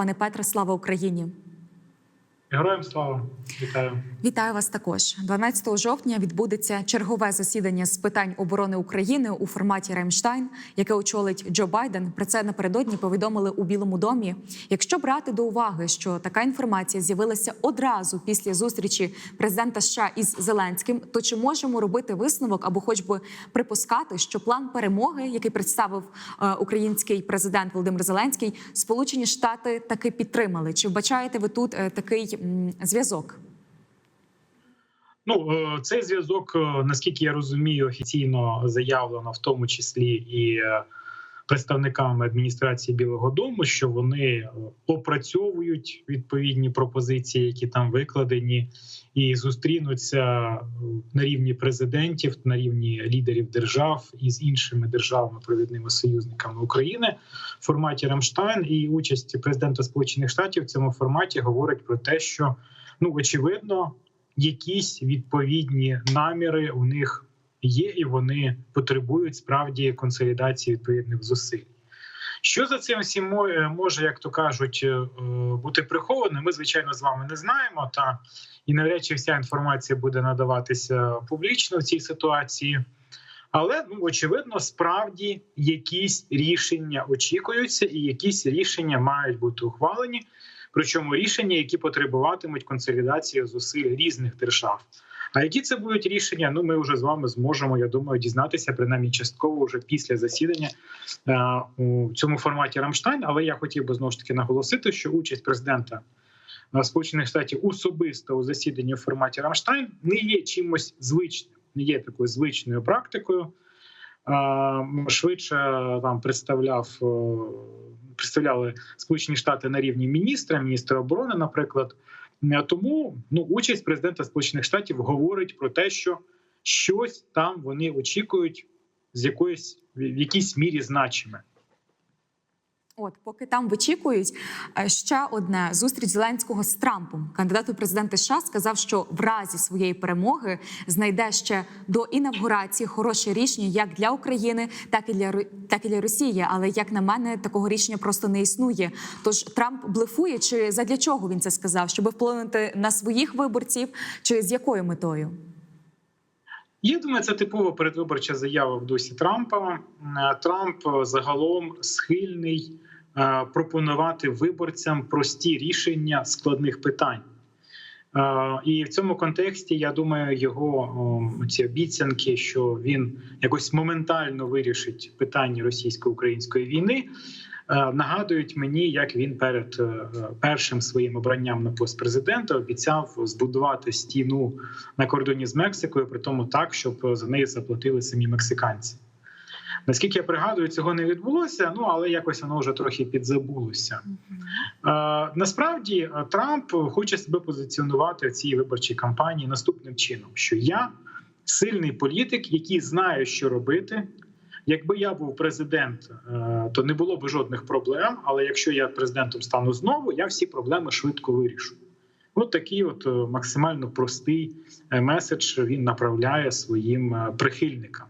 пане Петре. Слава Україні! Героям слава вітаю. Вітаю вас також. 12 жовтня відбудеться чергове засідання з питань оборони України у форматі Рамштайн, яке очолить Джо Байден. Про це напередодні повідомили у Білому домі. Якщо брати до уваги, що така інформація з'явилася одразу після зустрічі президента США із Зеленським, то чи можемо робити висновок або, хоч би припускати, що план перемоги, який представив е, український президент Володимир Зеленський, Сполучені Штати таки підтримали? Чи вбачаєте ви тут е, такий зв'язок? Ну е, цей зв'язок, е, наскільки я розумію, офіційно заявлено, в тому числі і е, представниками адміністрації Білого Дому, що вони е, опрацьовують відповідні пропозиції, які там викладені, і зустрінуться е, на рівні президентів, на рівні лідерів держав і з іншими державами, провідними союзниками України в форматі Рамштайн. І участь президента Сполучених Штатів в цьому форматі говорить про те, що ну очевидно якісь відповідні наміри у них є, і вони потребують справді консолідації відповідних зусиль. Що за цим всім е, може, як то кажуть, е, бути прихованим, ми звичайно з вами не знаємо. Та і навряд чи вся інформація буде надаватися публічно в цій ситуації. Але ну очевидно, справді якісь рішення очікуються, і якісь рішення мають бути ухвалені. Причому рішення, які потребуватимуть консолідації зусиль різних держав. А які це будуть рішення? Ну ми вже з вами зможемо, я думаю, дізнатися принаймні частково вже після засідання е, у цьому форматі Рамштайн. Але я хотів би знову ж таки наголосити, що участь президента е, Сполучених Штатів особисто у засіданні в форматі Рамштайн не є чимось звичним, не є такою звичною практикою. Е, Швидше там представляв представляли Сполучені Штати на рівні міністра, міністра оборони, наприклад. Е, Тому ну участь президента Сполучених Штатів говорить про те, що щось там вони очікують з якоїсь в якійсь мірі значиме. От, поки там вичікують, е, ще одне зустріч Зеленського з Трампом. Кандидат у президенти США сказав, що в разі своєї перемоги знайде ще до інавгурації хороше рішення як для України, так і для так і для Росії. Але як на мене, такого рішення просто не існує. Тож Трамп блефує, чи задля чого він це сказав? Щоб вплинути на своїх виборців, чи з якою метою? Я думаю, це типова передвиборча заява в дусі Трампа. Е, Трамп е, загалом схильний пропонувати виборцям прості рішення складних питань. Е, І в цьому контексті я думаю, його ці обіцянки, що він якось моментально вирішить питання російсько-української війни, е, нагадують мені, як він перед е, е, першим своїм обранням на пост президента обіцяв збудувати стіну на кордоні з Мексикою, при тому так, щоб за неї заплатили самі мексиканці. Наскільки я пригадую, цього не відбулося, ну але якось воно вже трохи підзабулося. Е, насправді е, Трамп хоче себе позиціонувати в цій виборчій кампанії наступним чином: що я сильний політик, який знає, що робити. Якби я був президент, е, то не було б жодних проблем. Але якщо я президентом стану знову, я всі проблеми швидко вирішу. От такий, от максимально простий меседж він направляє своїм прихильникам.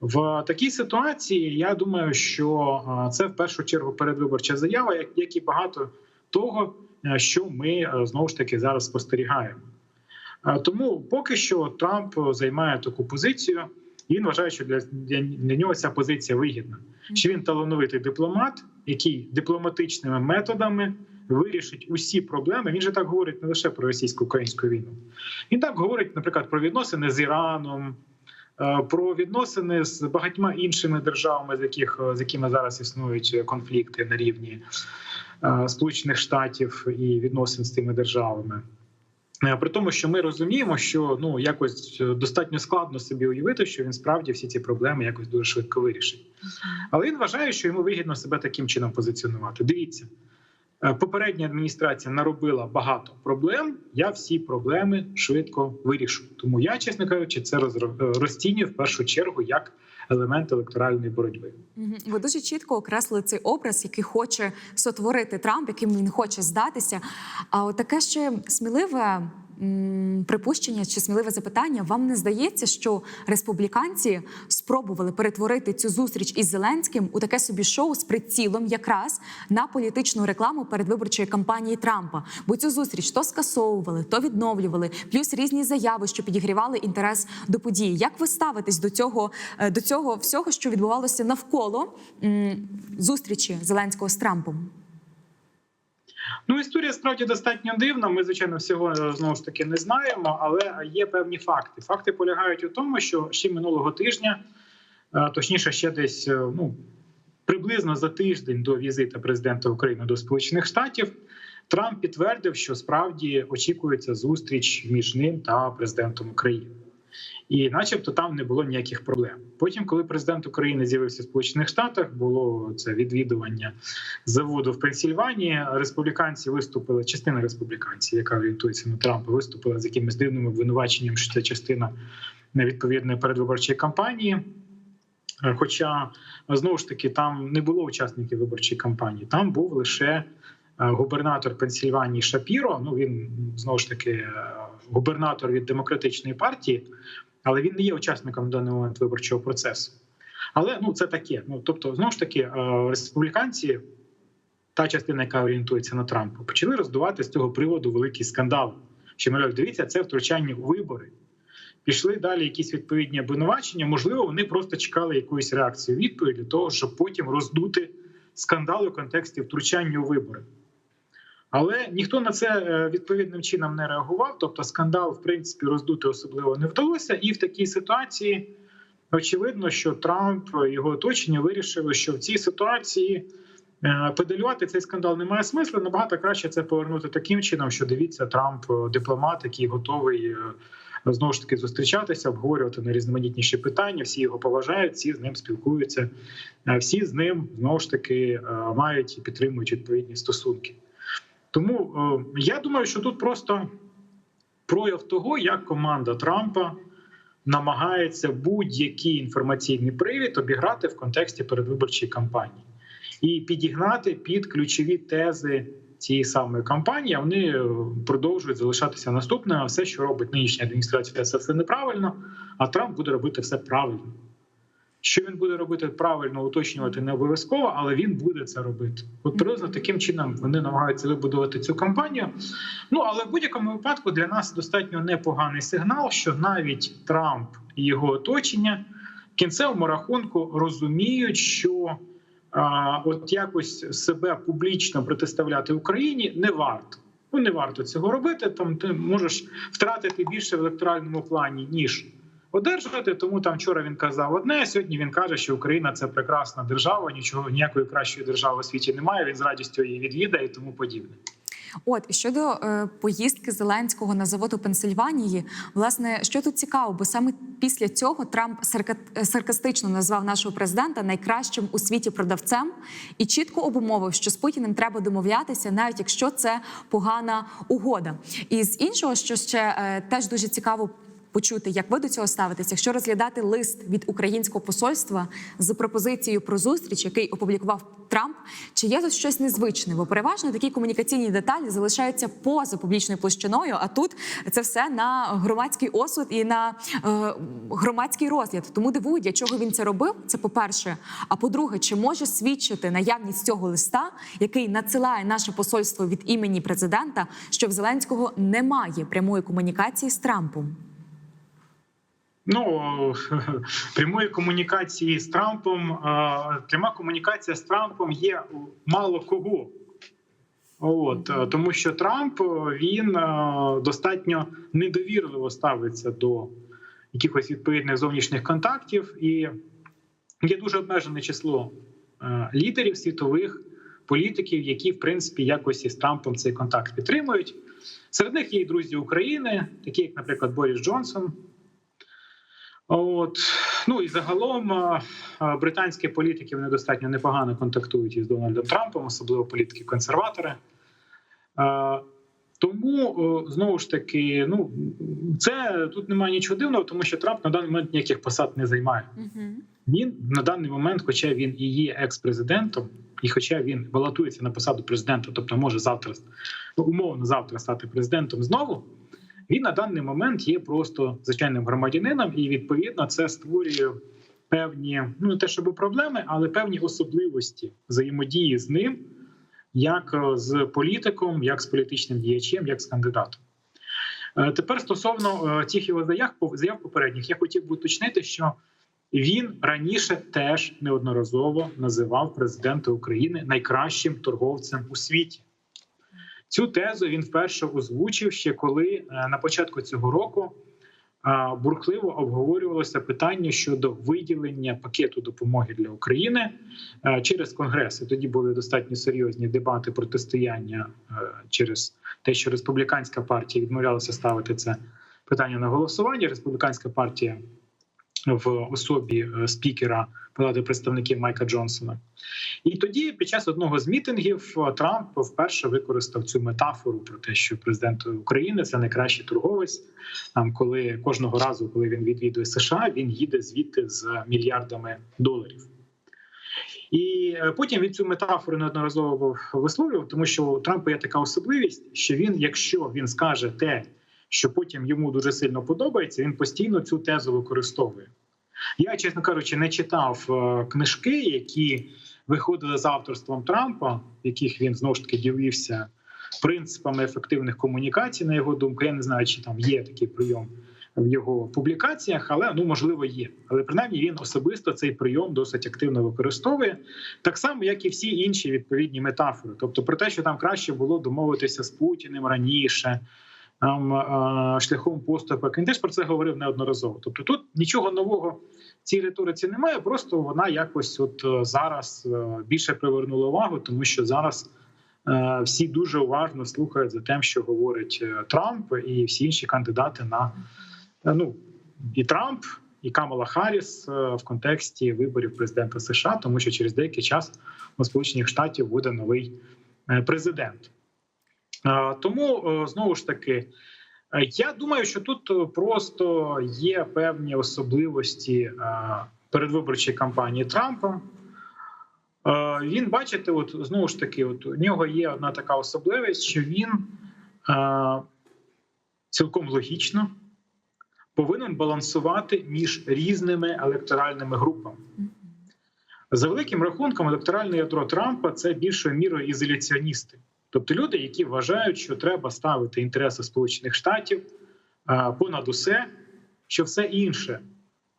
В такій ситуації я думаю, що е, це в першу чергу передвиборча заява, як, і багато того, е, що ми е, знову ж таки зараз спостерігаємо. Тому поки що Трамп займає таку позицію, і він вважає, що для, для, для нього ця позиція вигідна. Що він талановитий дипломат, який дипломатичними методами вирішить усі проблеми. Він же так говорить не лише про російсько-українську війну. Він так говорить, наприклад, про відносини з Іраном, про відносини з багатьма іншими державами, з яких з якими зараз існують конфлікти на рівні е, Сполучених Штатів і відносин з цими державами. Е, При тому, що ми розуміємо, що ну якось е, достатньо складно собі уявити, що він справді всі ці проблеми якось дуже швидко вирішить. Але він вважає, що йому вигідно себе таким чином позиціонувати. Дивіться, е, попередня адміністрація наробила багато проблем. Я всі проблеми швидко вирішу. Тому я, чесно кажучи, це е, розцінюю в першу чергу як елемент електоральної боротьби. Ви дуже чітко окреслили цей образ, який хоче сотворити Трамп, яким він хоче здатися. А таке ще сміливе припущення чи сміливе запитання. Вам не здається, що республіканці спробували перетворити цю зустріч із Зеленським у таке собі шоу з прицілом якраз на політичну рекламу передвиборчої кампанії Трампа? Бо цю зустріч то скасовували, то відновлювали, плюс різні заяви, що підігрівали інтерес до події. Як ви ставитесь до цього, е, до цього всього, що відбувалося навколо зустрічі Зеленського з Трампом? Ну, історія справді достатньо дивна. Ми, звичайно, всього е, знову ж таки не знаємо, але є певні факти. Факти полягають у тому, що ще минулого тижня, е, точніше, ще десь е, ну приблизно за тиждень до візиту президента України до Сполучених Штатів, Трамп підтвердив, що справді очікується зустріч між ним та президентом України. І, начебто, там не було ніяких проблем. Потім, коли президент України з'явився в Сполучених Штатах, було це відвідування заводу в Пенсільванії. Республіканці виступили, частина республіканців, яка орієнтується на Трампа, виступила з якимись дивними обвинуваченням, що це частина невідповідної передвиборчої кампанії. Хоча знову ж таки там не було учасників виборчої кампанії, там був лише е, губернатор Пенсільванії Шапіро. Ну він знову ж таки е, губернатор від демократичної партії, але він не є учасником в даний момент виборчого процесу. Але ну це таке. Ну тобто, знову ж таки, е, республіканці, та частина, яка орієнтується на Трампа, почали роздувати з цього приводу великий скандал. Що мовляв, дивіться, це втручання у вибори. Пішли далі якісь відповідні обвинувачення. Можливо, вони просто чекали якоїсь реакції відповіді для того, щоб потім роздути скандал у контексті втручання у вибори. Але ніхто на це е, відповідним чином не реагував. Тобто, скандал, в принципі, роздути особливо не вдалося. І в такій ситуації очевидно, що Трамп і його оточення вирішили, що в цій ситуації е, педалювати цей скандал немає смислу. Набагато краще це повернути таким чином, що дивіться, Трамп е, дипломат, який готовий. Знову ж таки зустрічатися, обговорювати найрізноманітніші питання. Всі його поважають, всі з ним спілкуються, всі з ним знову ж таки мають і підтримують відповідні стосунки. Тому е, я думаю, що тут просто прояв того, як команда Трампа намагається будь-який інформаційний привід обіграти в контексті передвиборчої кампанії і підігнати під ключові тези цієї самої кампанії. Вони е, продовжують залишатися наступними. Все, що робить нинішня адміністрація, це все неправильно. А Трамп буде робити все правильно. Що він буде робити правильно, уточнювати не обов'язково, але він буде це робити. От приблизно таким чином вони намагаються вибудувати цю кампанію. Ну але в будь-якому випадку для нас достатньо непоганий сигнал, що навіть Трамп і його оточення в кінцевому рахунку розуміють, що а, от якось себе публічно протиставляти Україні не варто. Ну не варто цього робити. Там ти можеш втратити більше в електоральному плані ніж одержувати. Тому там вчора він казав одне. Сьогодні він каже, що Україна це прекрасна держава. Нічого ніякої кращої держави у світі немає. Він з радістю її відвідає і тому подібне. От щодо е, поїздки Зеленського на завод у Пенсильванії, власне, що тут цікаво, бо саме після цього Трамп сарка- саркастично назвав нашого президента найкращим у світі продавцем і чітко обумовив, що з Путіним треба домовлятися, навіть якщо це погана угода. І з іншого, що ще е, теж дуже цікаво. Почути, як ви до цього ставитеся, якщо розглядати лист від українського посольства з пропозицією про зустріч, який опублікував Трамп, чи є тут щось незвичне? Бо переважно такі комунікаційні деталі залишаються поза публічною площиною. А тут це все на громадський осуд і на е, громадський розгляд. Тому дивують, для чого він це робив. Це по-перше. А по-друге, чи може свідчити наявність цього листа, який надсилає наше посольство від імені президента, що в Зеленського немає прямої комунікації з Трампом? Ну прямої комунікації з Трампом, пряма комунікація з Трампом є мало кого. От тому, що Трамп він достатньо недовірливо ставиться до якихось відповідних зовнішніх контактів, і є дуже обмежене число лідерів світових політиків, які в принципі якось із Трампом цей контакт підтримують. Серед них є і друзі України, такі як, наприклад, Борис Джонсон. От ну і загалом британські політики вони достатньо непогано контактують із Дональдом Трампом, особливо політики консерватори. Тому знову ж таки, ну це тут немає нічого дивного, тому що Трамп на даний момент ніяких посад не займає. Він на даний момент, хоча він і є екс-президентом, і хоча він балотується на посаду президента, тобто може завтра умовно завтра стати президентом знову. Він на даний момент є просто звичайним громадянином, і відповідно це створює певні, ну не те, щоб проблеми, але певні особливості взаємодії з ним, як е, з політиком, як з політичним діячем, як з кандидатом. Е, Тепер стосовно е, тих його заяв заяв попередніх, я хотів би уточнити, що він раніше теж неодноразово називав президента України найкращим торговцем у світі. Цю тезу він вперше озвучив ще коли е, на початку цього року е, бурхливо обговорювалося питання щодо виділення пакету допомоги для України е, через Конгрес. І Тоді були достатньо серйозні дебати протистояння через те, що республіканська партія відмовлялася ставити це питання на голосування. Республіканська партія в особі е, спікера Палати представників Майка Джонсона. І тоді, під час одного з мітингів, е, Трамп вперше використав цю метафору про те, що президент України це найкращий торговець. Там, коли кожного разу, коли він відвідує США, він їде звідти з мільярдами доларів. І е, потім він цю метафору неодноразово висловлював, тому що у Трампа є така особливість, що він, якщо він скаже те, що потім йому дуже сильно подобається, він постійно цю тезу використовує. Я, чесно кажучи, не читав е, книжки, які виходили з авторством Трампа, яких він знову ж таки ділився принципами ефективних комунікацій, на його думку. Я не знаю, чи там є такий прийом в його публікаціях, але ну можливо є. Але принаймні він особисто цей прийом досить активно використовує, так само, як і всі інші відповідні метафори. Тобто, про те, що там краще було домовитися з Путіним раніше. Е, шляхом поступок. Він теж про це говорив неодноразово. Тобто, тут нічого нового в цій риториці немає. Просто вона якось, от е, зараз е, більше привернула увагу, тому що зараз всі дуже уважно слухають за тим, що говорить Трамп і всі інші кандидати на ну і Трамп, і Камала Харріс в контексті виборів президента США, тому що через деякий час у Сполучених Штатів буде новий президент. Тому е, знову ж таки, е, я думаю, що тут е, просто є певні особливості передвиборчої кампанії Трампа. Він, бачите, от знову ж таки, от у нього є одна така особливість, що він цілком логічно повинен балансувати між різними електоральними групами. За великим рахунком, електоральне ядро Трампа це більшою мірою ізоляціоністи. Тобто люди, які вважають, що треба ставити інтереси Сполучених Штатів понад усе, що все інше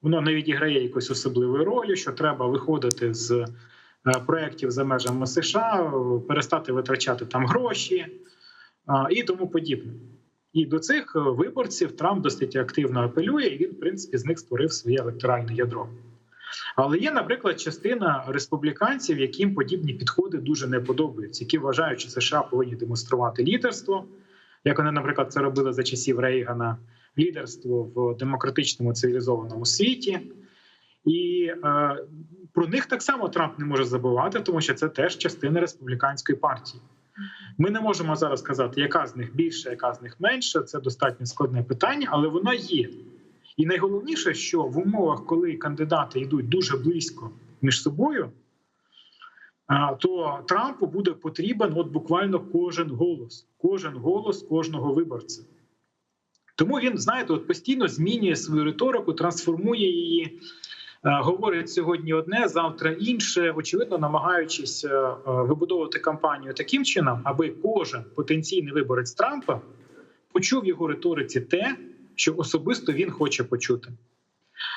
воно не відіграє якоїсь особливої ролі, що треба виходити з е, проєктів за межами США, перестати витрачати там гроші і тому подібне. І до цих е, виборців Трамп досить активно апелює, і він, в принципі, з них створив своє електоральне ядро. Але є, наприклад, частина республіканців, яким подібні підходи дуже не подобаються, які вважають, що США повинні демонструвати лідерство, як вони, наприклад, це робили за часів Рейгана, лідерство в демократичному цивілізованому світі. І е, про них так само Трамп не може забувати, тому що це теж частина республіканської партії. Ми не можемо зараз сказати, яка з них більше, яка з них менше. Це достатньо складне питання, але воно є. І найголовніше, що в умовах, коли кандидати йдуть дуже близько між собою, то Трампу буде потрібен от буквально кожен голос, кожен голос кожного виборця. Тому він, знаєте, от постійно змінює свою риторику, трансформує її, говорить сьогодні одне, завтра інше, очевидно, намагаючись вибудовувати кампанію таким чином, аби кожен потенційний виборець Трампа почув його риториці те, що особисто він хоче почути.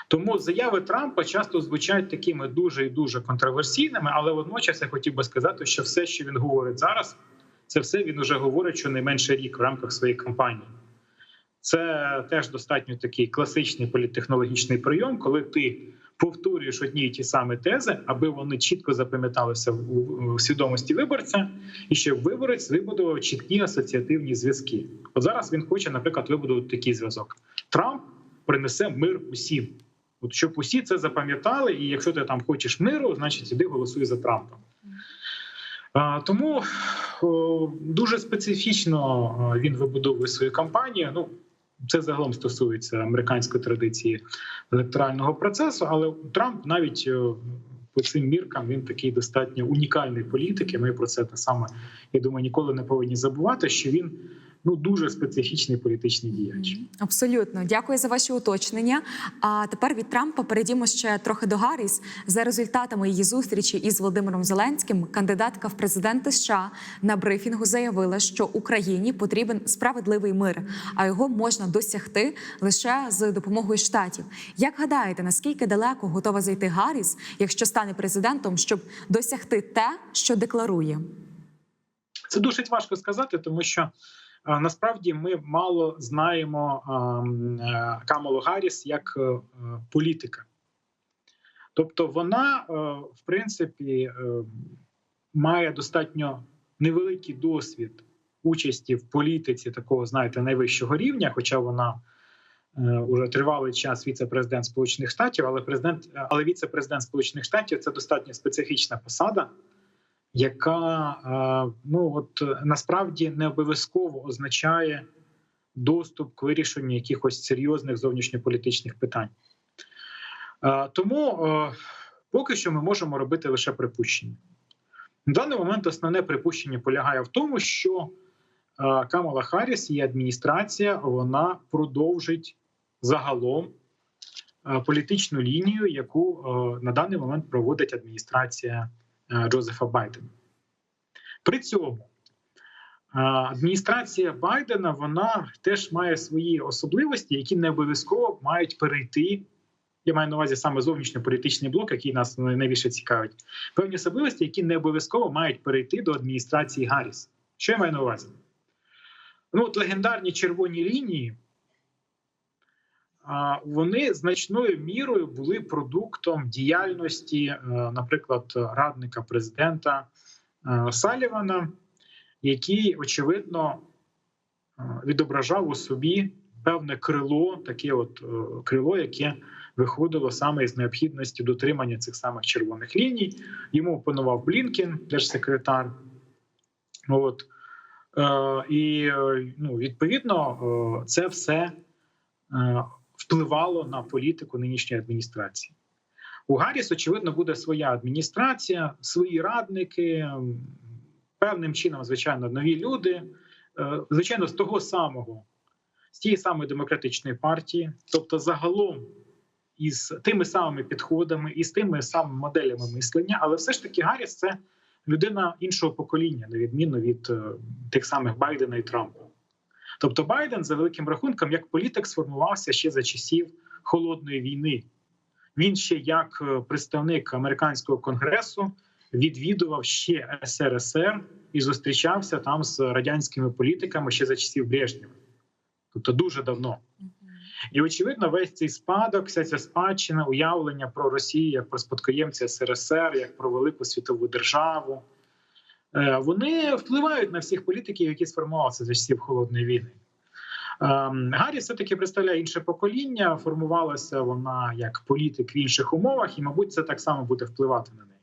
Тому заяви Трампа часто звучать такими дуже і дуже контроверсійними, але водночас я хотів би сказати, що все, що він говорить зараз, це все він уже говорить щонайменше рік в рамках своєї кампанії. Це теж достатньо такий класичний політтехнологічний прийом, коли ти повторюєш одні і ті самі тези, аби вони чітко запам'яталися в свідомості виборця, і щоб виборець вибудував чіткі асоціативні зв'язки. От зараз він хоче, наприклад, вибудувати такий зв'язок: Трамп принесе мир усім. От щоб усі це запам'ятали, і якщо ти там хочеш миру, значить іди голосуй за Трампа. Тому дуже специфічно він вибудовує свою кампанію. Ну це загалом стосується американської традиції електорального процесу, але Трамп навіть по цим міркам він такий достатньо унікальний політик. і Ми про це те саме я думаю, ніколи не повинні забувати, що він ну дуже специфічний політичний діяч. Абсолютно, дякую за ваші уточнення. А тепер від Трампа перейдімо ще трохи до Гарріс. За результатами її зустрічі із Володимиром Зеленським, кандидатка в президенти США на брифінгу заявила, що Україні потрібен справедливий мир, а його можна досягти лише з допомогою штатів. Як гадаєте, наскільки далеко готова зайти Гарріс, якщо стане президентом, щоб досягти те, що декларує? Це досить важко сказати, тому що насправді ми мало знаємо е, Камалу Гарріс як е, е, політика. Тобто, вона, е, в принципі, е, має достатньо невеликий досвід участі в політиці такого, знаєте, найвищого рівня, хоча вона е, уже тривалий час віце-президент Сполучених Штатів, але президент, але віце-президент Сполучених Штатів це достатньо специфічна посада яка е, ну от насправді не обов'язково означає доступ к вирішенню якихось серйозних зовнішньополітичних питань. Е, Тому е, поки що ми можемо робити лише припущення. На даний момент основне припущення полягає в тому, що Камала Харріс і адміністрація вона продовжить загалом політичну лінію, яку на даний момент проводить адміністрація Джозефа Байдена. При цьому е, адміністрація Байдена вона теж має свої особливості, які не обов'язково мають перейти. Я маю на увазі саме зовнішньополітичний блок, який нас найбільше цікавить. Певні особливості, які не обов'язково мають перейти до адміністрації Гарріс. Що я маю на увазі? Ну, от легендарні червоні лінії, вони значною мірою були продуктом діяльності, е, наприклад, радника президента е, Салівана, який, очевидно, е, відображав у собі певне крило, таке от крило, яке виходило саме із необхідності дотримання цих самих червоних ліній. Йому опанував Блінкін, держсекретар. От. І ну, відповідно це все впливало на політику нинішньої адміністрації. У Гарріс, очевидно, буде своя адміністрація, свої радники, певним чином, звичайно, нові люди, е, звичайно, з того самого, з тієї самої демократичної партії, тобто загалом із тими самими підходами і з тими самими моделями мислення, але все ж таки Гарріс це людина іншого покоління, на відміну від е, тих самих Байдена і Трампа. Тобто Байден, за великим рахунком, як політик сформувався ще за часів холодної війни. Він ще як е, представник американського конгресу відвідував ще СРСР і зустрічався там з радянськими політиками ще за часів Брежнєва. Тобто дуже давно. І очевидно, весь цей спадок, вся ця спадщина, уявлення про Росію як про спадкоємця СРСР, як про велику світову державу, вони впливають на всіх політиків, які сформувалися за часів холодної війни. Ем, Гаррі все таки представляє інше покоління. Формувалася вона як політик в інших умовах, і, мабуть, це так само буде впливати на неї.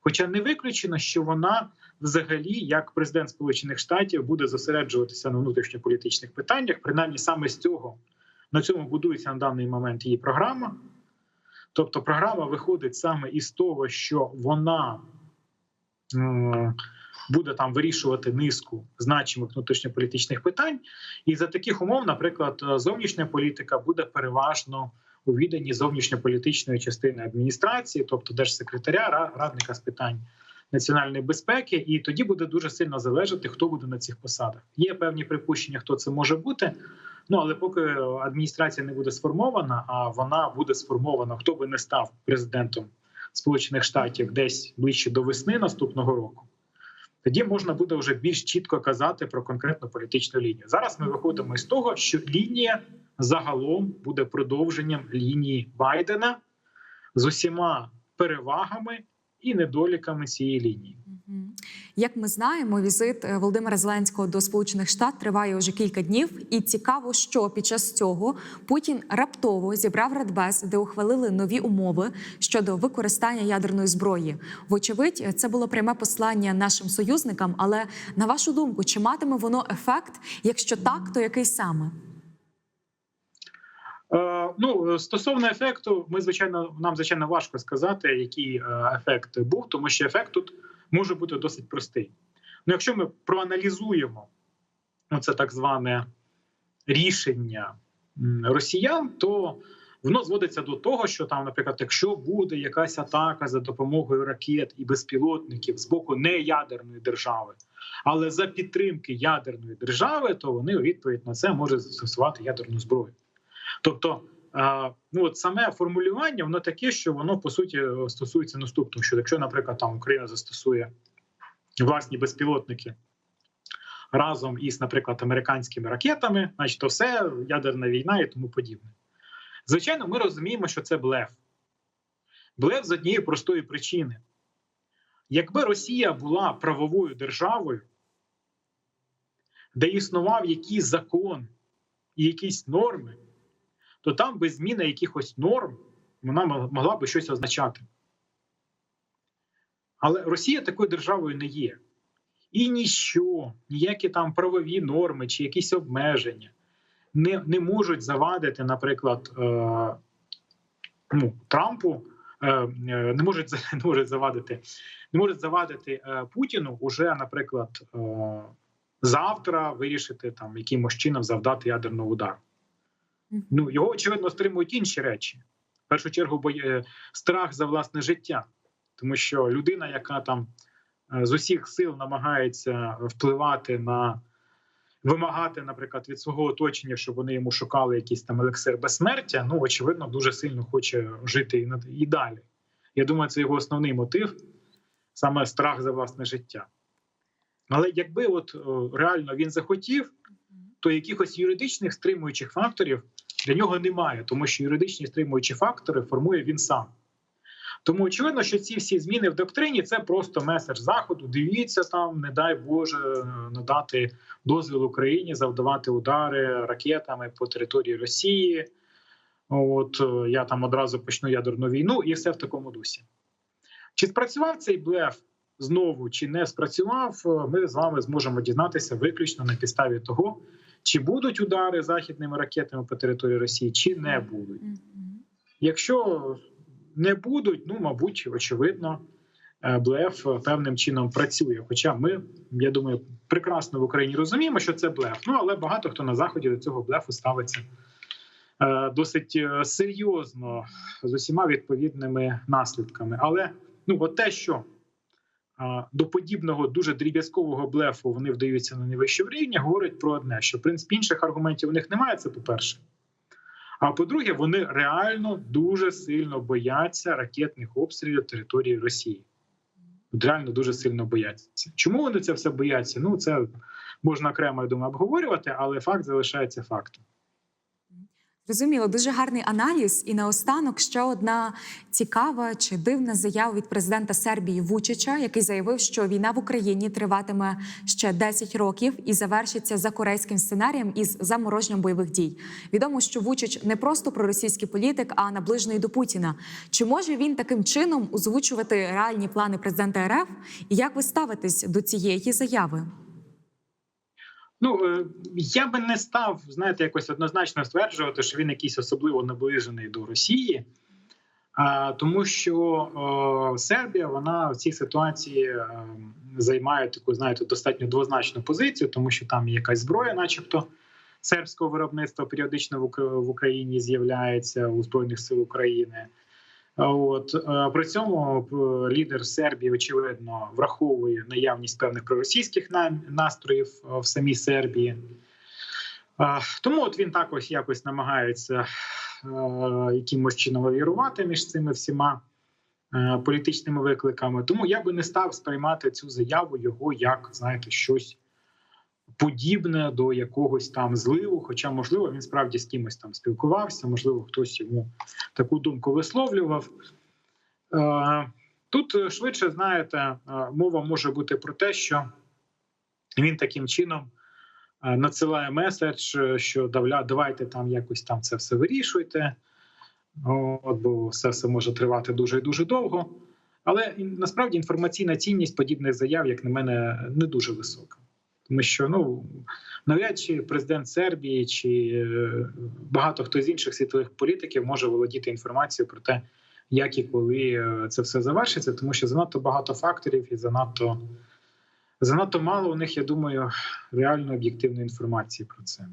Хоча не виключено, що вона взагалі, як президент Сполучених Штатів, буде зосереджуватися на внутрішньополітичних питаннях, принаймні саме з цього на цьому будується на даний момент її програма. Тобто, програма виходить саме із того, що вона буде там вирішувати низку значимих внутрішньополітичних питань, і за таких умов, наприклад, зовнішня політика буде переважно у відданні зовнішньополітичної частини адміністрації, тобто держсекретаря, ра- радника з питань національної безпеки, і тоді буде дуже сильно залежати, хто буде на цих посадах. Є певні припущення, хто це може бути. Ну але поки адміністрація не буде сформована, а вона буде сформована, хто би не став президентом Сполучених Штатів десь ближче до весни наступного року. Тоді можна буде вже більш чітко казати про конкретну політичну лінію. Зараз ми виходимо із того, що лінія загалом буде продовженням лінії Байдена з усіма перевагами і недоліками цієї лінії. Як ми знаємо, візит е, Володимира Зеленського до Сполучених Штатів триває вже кілька днів, і цікаво, що під час цього Путін раптово зібрав радбез, де ухвалили нові умови щодо використання ядерної зброї. Вочевидь, це було пряме послання нашим союзникам. Але на вашу думку, чи матиме воно ефект? Якщо так, то який саме? Е, ну стосовно ефекту, ми звичайно нам звичайно важко сказати, який е, ефект був, тому що ефект тут може бути досить простий. Ну, якщо ми проаналізуємо це так зване рішення росіян, то воно зводиться до того, що там, наприклад, якщо буде якась атака за допомогою ракет і безпілотників з боку неядерної держави, але за підтримки ядерної держави, то вони у відповідь на це можуть застосувати ядерну зброю. Тобто, е, ну от саме формулювання, воно таке, що воно по суті стосується наступного: що якщо, наприклад, там Україна застосує власні безпілотники разом із, наприклад, американськими ракетами, значить, то все ядерна війна і тому подібне. Звичайно, ми розуміємо, що це блеф. Блеф з однієї простої причини. Якби Росія була правовою державою, де існував якийсь закон і якісь норми, то там без зміни якихось норм вона могла би щось означати. Але Росія такою державою не є. І ніщо, ніякі там правові норми чи якісь обмеження не не можуть завадити, наприклад, е, ну, Трампу, е, е, не можуть не можуть завадити, не можуть завадити е, Путіну уже, наприклад, е, завтра вирішити там якимось чином завдати ядерного удару. Ну його очевидно стримують інші речі. В першу чергу боє страх за власне життя, тому що людина, яка там е, з усіх сил намагається впливати на вимагати, наприклад, від свого оточення, щоб вони йому шукали якийсь там елексир безсмертя, ну очевидно, дуже сильно хоче жити і, далі. Я думаю, це його основний мотив саме страх за власне життя. Але якби от реально він захотів, то якихось юридичних стримуючих факторів для нього немає, тому що юридичні стримуючі фактори формує він сам. Тому очевидно, що ці всі зміни в доктрині це просто меседж заходу. Дивіться там, не дай Боже, надати дозвіл Україні завдавати удари ракетами по території Росії. От е, я там одразу почну ядерну війну, і все в такому дусі. Чи спрацював цей блеф знову, чи не спрацював, е, ми з вами зможемо дізнатися виключно на підставі того, чи будуть удари західними ракетами по території Росії, чи не будуть. Якщо не будуть, ну мабуть, очевидно, е, блеф певним чином працює. Хоча ми, я думаю, прекрасно в Україні розуміємо, що це блеф. Ну але багато хто на заході до цього блефу ставиться е, досить е, серйозно з усіма відповідними наслідками. Але ну, от те, що до подібного дуже дріб'язкового блефу вони вдаються на найвищому рівні, говорить про одне: що в принципі інших аргументів у них немає. Це по перше. А по-друге, вони реально дуже сильно бояться ракетних обстрілів території Росії. Реально дуже сильно бояться. Чому вони це все бояться? Ну це можна окремо я думаю, обговорювати, але факт залишається фактом. Зрозуміло, дуже гарний аналіз. І наостанок ще одна цікава чи дивна заява від президента Сербії Вучича, який заявив, що війна в Україні триватиме ще 10 років і завершиться за корейським сценарієм із замороженням бойових дій. Відомо, що Вучич не просто проросійський політик, а наближений до Путіна. Чи може він таким чином озвучувати реальні плани президента РФ? І як ви ставитесь до цієї заяви? Ну е, я би не став, знаєте, якось однозначно стверджувати, що він якийсь особливо наближений до Росії, тому що Сербія вона в цій ситуації е, займає таку, знаєте, достатньо двозначну позицію, тому що там є якась зброя, начебто сербського виробництва, періодично в Україні з'являється у збройних сил України. От е, при цьому е, лідер Сербії очевидно враховує наявність певних проросійських настроїв е, в самій Сербії. Тому от він також якось намагається якимось чином лавірувати між цими всіма політичними викликами. Тому я би не став сприймати цю заяву його як знаєте щось подібне до якогось там зливу. Хоча, можливо, він справді з кимось там спілкувався, можливо, хтось йому таку думку висловлював. Е, Тут е, швидше, знаєте, е, мова може бути про те, що він таким чином надсилає меседж, що давайте там якось там це все вирішуйте, От, бо все це може тривати дуже і дуже довго. Але насправді інформаційна цінність подібних заяв, як на мене, не дуже висока. Тому що ну навряд чи президент Сербії чи е, багато хто з інших світових політиків може володіти інформацією про те, як і коли е, це все завершиться, тому що занадто багато факторів і занадто Занадто мало у них, я думаю, реально об'єктивної інформації про це.